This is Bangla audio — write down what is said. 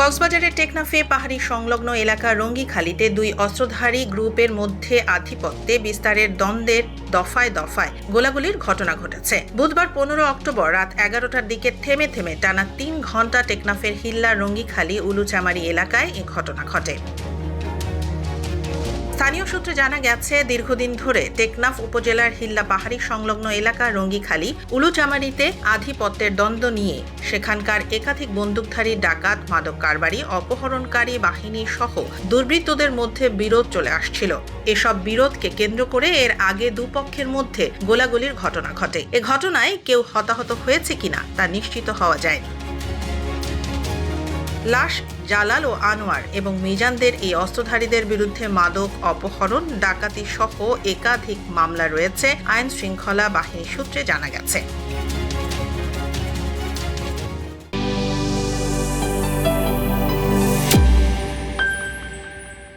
কক্সবাজারের টেকনাফে পাহাড়ি সংলগ্ন এলাকা রঙ্গিখালিতে দুই অস্ত্রধারী গ্রুপের মধ্যে আধিপত্যে বিস্তারের দ্বন্দ্বের দফায় দফায় গোলাগুলির ঘটনা ঘটেছে। বুধবার পনেরো অক্টোবর রাত এগারোটার দিকে থেমে থেমে টানা তিন ঘণ্টা টেকনাফের হিল্লা রঙ্গিখালি উলুচামারি এলাকায় এ ঘটনা ঘটে। স্থানীয় সূত্রে জানা গেছে, দীর্ঘদিন ধরে টেকনাফ উপজেলার হিল্লা পাহাড়ি সংলগ্ন এলাকা রঙ্গিখালী উলুচামারিতে আধিপত্যের দ্বন্দ্ব নিয়ে সেখানকার একাধিক বন্দুকধারী ডাকাত, মাদক কারবারি, অপহরণকারী বাহিনী সহ দুর্বৃত্তদের মধ্যে বিরোধ চলে আসছিল। এসব বিরোধকে কেন্দ্র করে এর আগে দুপক্ষের মধ্যে গোলাগুলির ঘটনা ঘটে। এ ঘটনায় কেউ হতাহত হয়েছে কিনা তা নিশ্চিত হওয়া যায়নি। লাশ জালাল ও আনোয়ার এবং মিজানদের এই অস্ত্রধারীদের বিরুদ্ধে মাদক অপহরণ ডাকাতি সহ একাধিক মামলা রয়েছে। আইন শৃঙ্খলা বাহিনী সূত্রে জানা গেছে।